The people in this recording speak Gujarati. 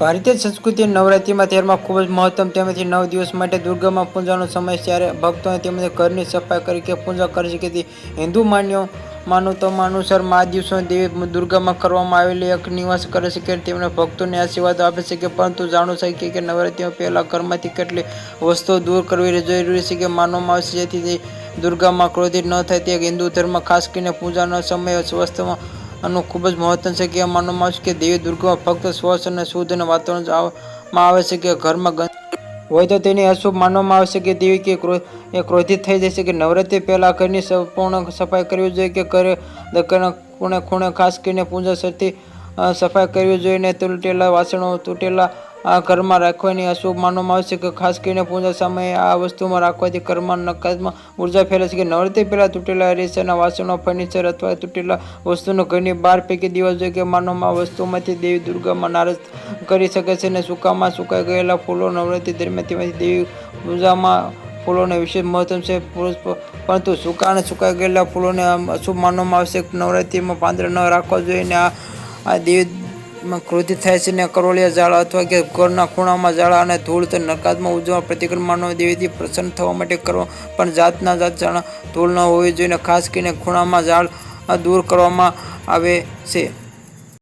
ભારતીય સંસ્કૃતિ નવરાત્રિમાં તેરમાં ખૂબ જ મહત્તમ તેમજ નવ દિવસ માટે દુર્ગામાં પૂજાનો સમય ત્યારે ભક્તોને તેમજ ઘરની સફાઈ કરી કે પૂજા કરી શકે તે હિન્દુ માન્યો માનવતામાં અનુસાર મા દિવસો દેવી દુર્ગામાં કરવામાં આવેલી એક નિવાસ કરે છે કે તેમણે ભક્તોને આશીર્વાદ આપે છે કે પરંતુ જાણો શકીએ કે નવરાત્રિમાં પહેલાં ઘરમાંથી કેટલી વસ્તુઓ દૂર કરવી જરૂરી છે કે માનવામાં આવે છે જેથી દુર્ગામાં ક્રોધિત ન થાય. તે હિન્દુ ધર્મ ખાસ કરીને પૂજાનો સમય વસ્તુમાં આનું ખૂબ જ મહત્વ છે કે માનવામાં આવે છે કે દેવી દુર્ગામાં ફક્ત સ્વચ્છ અને શુદ્ધ અને વાતાવરણ આવવામાં આવે છે કે ઘરમાં ગંદ હોય તો તેને અશુભ માનવામાં આવે છે કે દેવી કે એ ક્રોધિત થઈ જશે કે નવરાત્રિ પહેલાં ઘરની સંપૂર્ણ સફાઈ કરવી જોઈએ કે ઘરે ખૂણે ખૂણે ખાસ કરીને પૂજા સરથી સફાઈ કરવી જોઈએ ને તૂટેલા વાસણો, તૂટેલા આ ઘરમાં રાખવાની અશુભ માનવામાં આવે છે કે ખાસ કરીને પૂજા સમયે આ વસ્તુમાં રાખવાથી ઘરમાં નકારાત્મક ઊર્જા ફેલાય છે કે નવરાત્રિ પહેલાં તૂટેલા રેસાના વાસણો, ફર્નિચર અથવા તૂટેલા વસ્તુનો ઘરની બહાર ફેંકી દેવા જોઈએ કે માનવમાં વસ્તુમાંથી દેવી દુર્ગામાં નારાજ કરી શકે છે અને સૂકામાં સુકાઈ ગયેલા ફૂલો નવરાત્રિ દરમિયાન તેમાંથી દેવી પૂજામાં ફૂલોને વિશેષ મહત્વ છે. પરંતુ સૂકા અને સુકાઈ ગયેલા ફૂલોને અશુભ માનવામાં આવશે નવરાત્રિમાં પાંદડા ન રાખવા જોઈએ અને આ આ દેવીમાં ક્રોધિત થાય છે ને કરોળિયા ઝાડ અથવા કે ઘરના ખૂણામાં ઝાડા અને ધૂળ તો નકારાત્મક ઉજવવા પ્રતિક્રમણનો દેવીથી પ્રસન્ન થવા માટે કરો. પણ જાતના જાત ઝાડા, ધૂળ ન હોવી જોઈએ ખાસ કરીને ખૂણામાં ઝાડ દૂર કરવામાં આવે છે.